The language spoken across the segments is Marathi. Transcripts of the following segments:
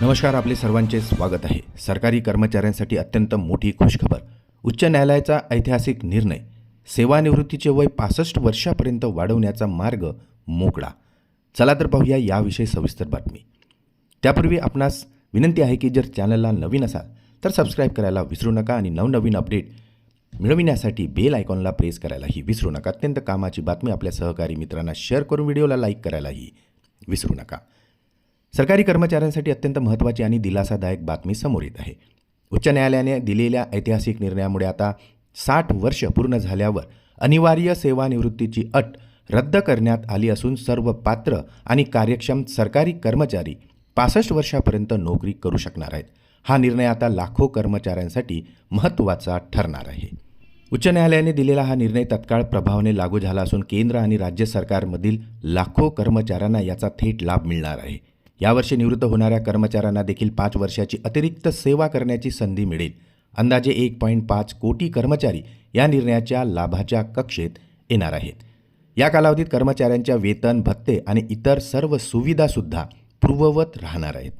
नमस्कार आपले सर्वांचे स्वागत आहे. सरकारी कर्मचाऱ्यांसाठी अत्यंत मोठी खुशखबर. उच्च न्यायालयाचा ऐतिहासिक निर्णय. सेवानिवृत्तीचे वय पासष्ट वर्षापर्यंत वाढवण्याचा मार्ग मोकळा. चला तर पाहूया याविषयी सविस्तर बातमी. त्यापूर्वी आपणास विनंती आहे की जर चॅनलला नवीन असाल तर सबस्क्राईब करायला विसरू नका आणि नवनवीन अपडेट मिळविण्यासाठी बेल आयकॉनला प्रेस करायलाही विसरू नका. अत्यंत कामाची बातमी आपल्या सहकारी मित्रांना शेअर करून व्हिडिओला लाईक करायलाही विसरू नका. सरकारी कर्मचाऱ्यांसाठी अत्यंत महत्त्वाची आणि दिलासादायक बातमी समोर येत आहे. उच्च न्यायालयाने दिलेल्या ऐतिहासिक निर्णयामुळे आता साठ वर्ष पूर्ण झाल्यावर अनिवार्य सेवानिवृत्तीची अट रद्द करण्यात आली असून सर्व पात्र आणि कार्यक्षम सरकारी कर्मचारी पासष्ट वर्षापर्यंत नोकरी करू शकणार आहेत. हा निर्णय आता लाखो कर्मचाऱ्यांसाठी महत्त्वाचा ठरणार आहे. उच्च न्यायालयाने दिलेला हा निर्णय तत्काळ प्रभावाने लागू झाला असून केंद्र आणि राज्य सरकारमधील लाखो कर्मचाऱ्यांना याचा थेट लाभ मिळणार आहे. यावर्षी निवृत्त होणाऱ्या कर्मचाऱ्यांना देखील पाच वर्षाची अतिरिक्त सेवा करण्याची संधी मिळेल. अंदाजे एक पॉईंट पाच कोटी कर्मचारी या निर्णयाच्या लाभाच्या कक्षेत येणार आहेत. या कालावधीत कर्मचाऱ्यांच्या वेतन भत्ते आणि इतर सर्व सुविधासुद्धा पूर्ववत राहणार आहेत.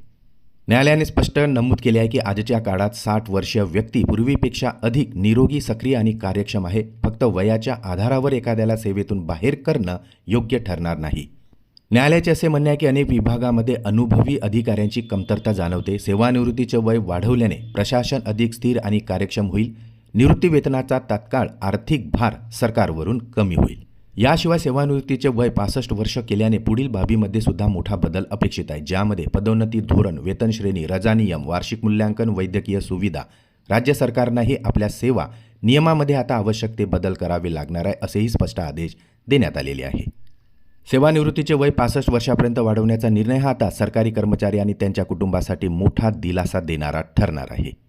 न्यायालयाने स्पष्ट नमूद केले आहे की आजच्या काळात साठ वर्षीय व्यक्ती पूर्वीपेक्षा अधिक निरोगी सक्रिय आणि कार्यक्षम आहे. फक्त वयाच्या आधारावर एखाद्याला सेवेतून बाहेर करणं योग्य ठरणार नाही. न्यायालयाचे असे म्हणणे आहे की अनेक विभागामध्ये अनुभवी अधिकाऱ्यांची कमतरता जाणवते. सेवानिवृत्तीचे वय वाढवल्याने प्रशासन अधिक स्थिर आणि कार्यक्षम होईल. निवृत्ती वेतनाचा तात्काळ आर्थिक भार सरकारवरून कमी होईल. याशिवाय सेवानिवृत्तीचे वय पासष्ट वर्ष केल्याने पुढील बाबीमध्ये सुद्धा मोठा बदल अपेक्षित आहे. ज्यामध्ये पदोन्नती धोरण वेतन श्रेणी रजा नियम वार्षिक मूल्यांकन वैद्यकीय सुविधा राज्य सरकारनंही आपल्या सेवा नियमामध्ये आता आवश्यक ते बदल करावे लागणार आहे असेही स्पष्ट आदेश देण्यात आलेले आहे. सेवानिवृत्तीचे वय पासष्ट वर्षापर्यंत वाढवण्याचा निर्णय हा आता सरकारी कर्मचारी आणि त्यांच्या कुटुंबासाठी मोठा दिलासा देणारा ठरणार आहे.